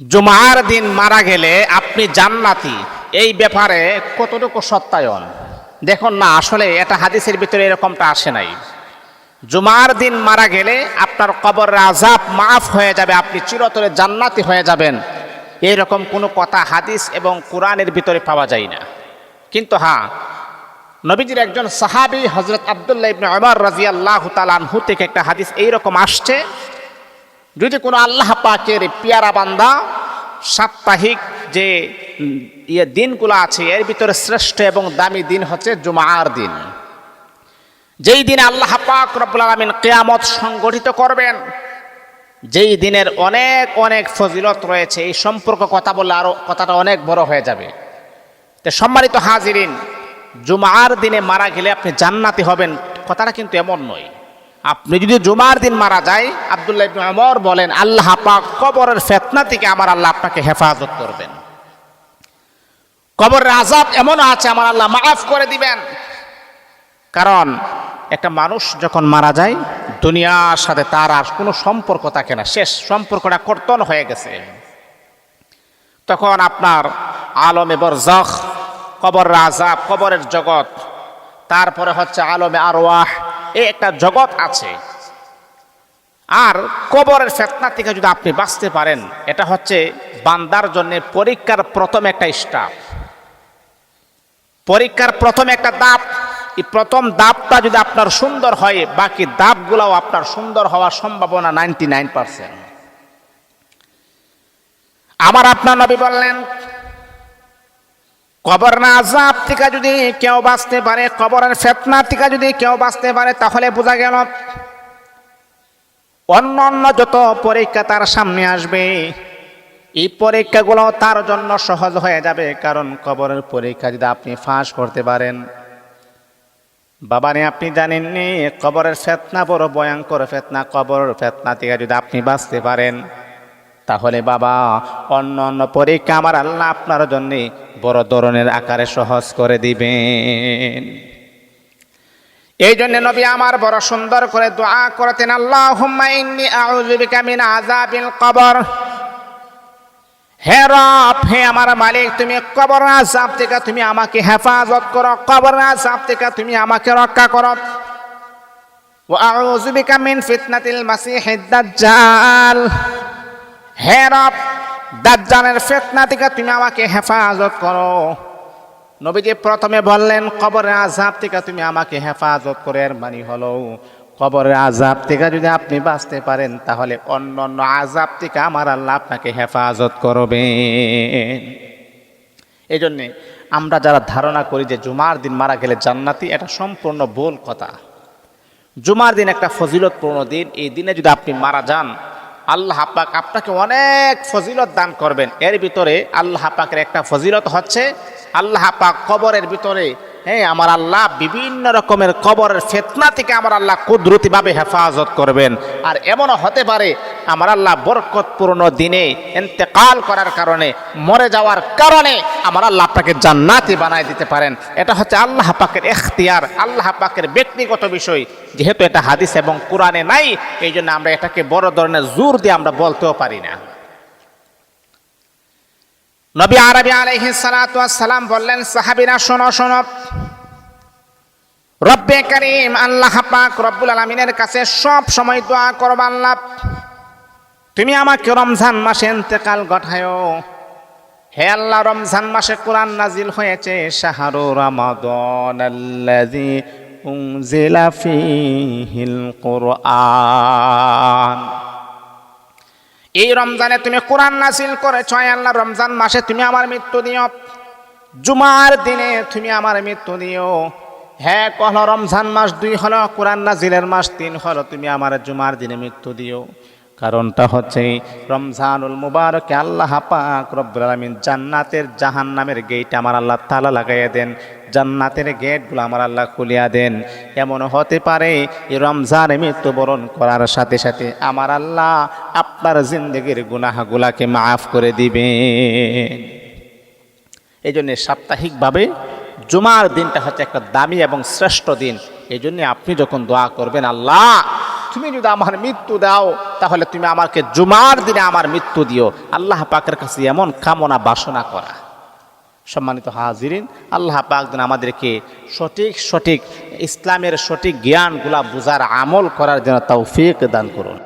জুমার দিন মারা গেলে আপনি জান্নাতি। এই ব্যাপারে কতটুকু সত্যায়ন? দেখুন না, আসলে এটা হাদিসের ভিতরে এরকমটা আসে নাই। জুমার দিন মারা গেলে আপনার কবর আজাব মাফ হয়ে যাবে, আপনি চিরতরে জান্নাতি হয়ে যাবেন। এইরকম কোনো কথা হাদিস এবং কোরআনের ভিতরে পাওয়া যায় না। কিন্তু হ্যাঁ নবীজির একজন সাহাবী হজরত আবদুল্লাহ ইবনে ওমর রাজিয়াল্লাহু তাআলা আনহু থেকে একটা হাদিস এইরকম আসছে যদি কোনো আল্লাহ পাকের পিয়ারা বান্দা সাপ্তাহিক যে ইয়ে দিনগুলো আছে, এর ভিতরে শ্রেষ্ঠ এবং দামি দিন হচ্ছে জুমার দিন। যেই দিনে আল্লাহ পাক রব্বুল আলামিন কেয়ামত সংগঠিত করবেন, যেই দিনের অনেক অনেক ফজিলত রয়েছে, এই সম্পর্ক কথা বললে আরও কথাটা অনেক বড় হয়ে যাবে। তো সম্মানিত হাজিরিন, জুমার দিনে মারা গেলে আপনি জান্নাতি হবেন, কথাটা কিন্তু এমন নয়। আপনি যদি জুমার দিন মারা যায়, আব্দুল্লাহ ইবনে ওমর বলেন, আল্লাহ পাক কবরের ফেতনা থেকে আমার আল্লাহ আপনাকে হেফাজত করবেন। কবরের আজাব এমন আছে, আমার আল্লাহ মাফ করে দিবেন। কারণ একটা মানুষ যখন মারা যায়, দুনিয়ার সাথে তার আর কোনো সম্পর্ক থাকে না। শেষ সম্পর্কটা কর্তন হয়ে গেছে। তখন আপনার আলমে বরজখ কবর আজাব কবরের জগৎ, তারপরে হচ্ছে আলমে আরওয়াহ একটা জগৎ আছে। আর কবরের ফেতনা থেকে যদি আপনি বাঁচতে পারেন, এটা হচ্ছে বান্দার জন্য পরীক্ষার প্রথম একটা স্টাফ। পরীক্ষার প্রথম একটা দাপ এই প্রথম দাপটা যদি আপনার সুন্দর হয়, বাকি দাপগুলাও আপনার সুন্দর হওয়ার সম্ভাবনা নাইনটি নাইন পার্সেন্ট। আমার আপনার নবী বললেন কবর না আজাব থেকে যদি কেউ বাঁচতে পারে, কবরের ফেতনা থেকে যদি কেউ বাঁচতে পারে, তাহলে বোঝা গেল অন্য অন্য যত পরীক্ষা তার সামনে আসবে, এই পরীক্ষাগুলো তার জন্য সহজ হয়ে যাবে। কারণ কবরের পরীক্ষা যদি আপনি ফাঁস করতে পারেন, বাবারে আপনি জানেননি, কবরের ফেতনা বড় ভয়ঙ্কর ফেতনা, কবরের ফেতনা থেকে যদি আপনি বাঁচতে পারেন তাহলে বাবা, অন্য অন্য পরীক্ষা আমার আল্লাহ আপনার জন্যে বড় ধরনের আকারে সহজ করে দিবেন। এই জন্য নবী আমার বড় সুন্দর করে দোয়া করতেন আল্লাহ হুম্মাইন্নি মিন কবর। হে রব, হে আমার মালিক, তুমি কবর আজাব থেকে তুমি আমাকে হেফাজত করো কবর আজাব থেকে তুমি আমাকে রক্ষা করো। ও আউজুবিকা মিন ফিতনাতিল মাসিহিদ দাজ্জাল। হে রব, দাজ্জালের ফিতনা থেকে তুমি আমাকে হেফাজত করো। নবীজি প্রথমে বললেন, কবরের আজাব থেকে তুমি আমাকে হেফাজত করে এর মানে হলো, কবরের আজাব থেকে যদি আপনি বাঁচতে পারেন, তাহলে অন্য অন্য আজাব থেকে আমার আল্লাহ আপনাকে হেফাজত করবেন এই জন্যে আমরা যারা ধারণা করি যে জুমার দিন মারা গেলে জান্নাতি, এটা সম্পূর্ণ ভুল কথা। জুমার দিন একটা ফজিলতপূর্ণ দিন। এই দিনে যদি আপনি মারা যান আল্লাহ পাক আপনাকে অনেক ফজিলত দান করবেন। এর ভিতরে আল্লাহ পাকের একটা ফজিলত হচ্ছে, আল্লাহ পাক কবরের ভিতরে হ্যাঁ আমার আল্লাহ বিভিন্ন রকমের কবরের ফেতনা থেকে আমার আল্লাহ কুদরতিভাবে হেফাজত করবেন। আর এমনও হতে পারে আমার আল্লাহ বরকতপূর্ণ দিনে এন্তেকাল করার কারণে, মরে যাওয়ার কারণে আমার আল্লাহ আপনাকে জান্নাতি বানায় দিতে পারেন। এটা হচ্ছে আল্লাহ পাকের এখতিয়ার, আল্লাহ পাকের ব্যক্তিগত বিষয়। যেহেতু এটা হাদিস এবং কোরআনে নাই, এই জন্য আমরা এটাকে বড় ধরনের জোর দিয়ে আমরা বলতেও পারি না। নবী আরবি আলাইহি সালাম বললেন, সাহাবিরা, শোনো শোনো। রব্বে করিম, আল্লাহ পাক রব্বুল আলমিনের কাছে সব সময় দোয়া করব আল্লাহ। তুমি আমাকে রমজান মাসে ইন্তেকাল ঘটায় হে আল্লাহ, রমজান মাসে কোরআন নাজিল হয়েছে। শাহরু রমাদান আল্লাযী উনজিলা ফীহিল কুরআন। এই রমজানে তুমি কোরআন নাজিল করেছ, হে আল্লাহ, রমজান মাসে তুমি আমার মৃত্যু দিও। জুমার দিনে তুমি আমার মৃত্যু দিও। হ্যাঁ কহল রমজান মাস, দুই হলো কোরআন নাজিলের মাস, তিন হলো তুমি আমার জুমার দিনে মৃত্যু দিও। কারণটা হচ্ছে রমজানুল মুবারকে আল্লাহ পাক রব্বুল আলামিন জান্নাতের জাহান্নামের গেট আমার আল্লাহ তালা লাগাইয়া দেন। জান্নাতের গেটগুলো আমার আল্লাহ খুলিয়া দেন। এমন হতে পারে এই রমজানে মৃত্যুবরণ করার সাথে সাথে আমার আল্লাহ আপনার জিন্দগির গুনাহগুলাকে মাফ করে দিবেন। এই জন্যে সাপ্তাহিকভাবে জুমার দিনটা হচ্ছে একটা দামি এবং শ্রেষ্ঠ দিন। এই জন্যে আপনি যখন দোয়া করবেন, আল্লাহ তুমি যদি আমার মৃত্যু দাও, তাহলে তুমি আমাকে জুমার দিনে আমার মৃত্যু দিও। আল্লাহ পাকের কাছে এমন কামনা, বাসনা করা। সম্মানিত হাজিরিন, আল্লাহ পাক যেন আমাদেরকে সঠিক সঠিক, ইসলামের সঠিক জ্ঞানগুলা বোঝার আমল করার জন্য তৌফিক দান করুন।